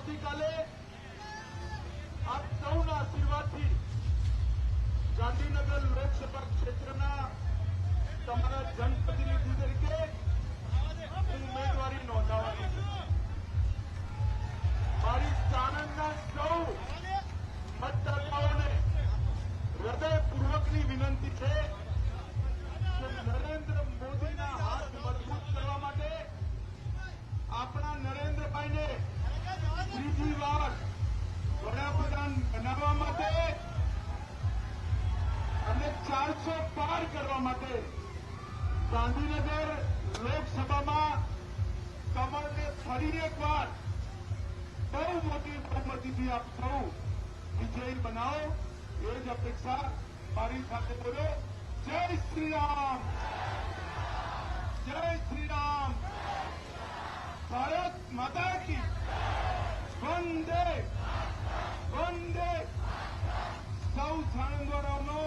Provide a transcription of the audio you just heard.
આવતીકાલે આપ સૌના આશીર્વાદથી ગાંધીનગર લોકસભા ક્ષેત્રના તમારા જનપ્રતિનિધિ ચારસો પાર કરવા માટે ગાંધીનગર લોકસભામાં કમળને ફરી એકવાર બહુ મોટી બહુમતીથી આપ સૌ વિજયી બનાવો એ જ અપેક્ષા મારી સાથે બોલો જય શ્રી રામ જય શ્રી રામ ભારત માતા કી વંદે વંદે સૌ સાણંદવાળાઓ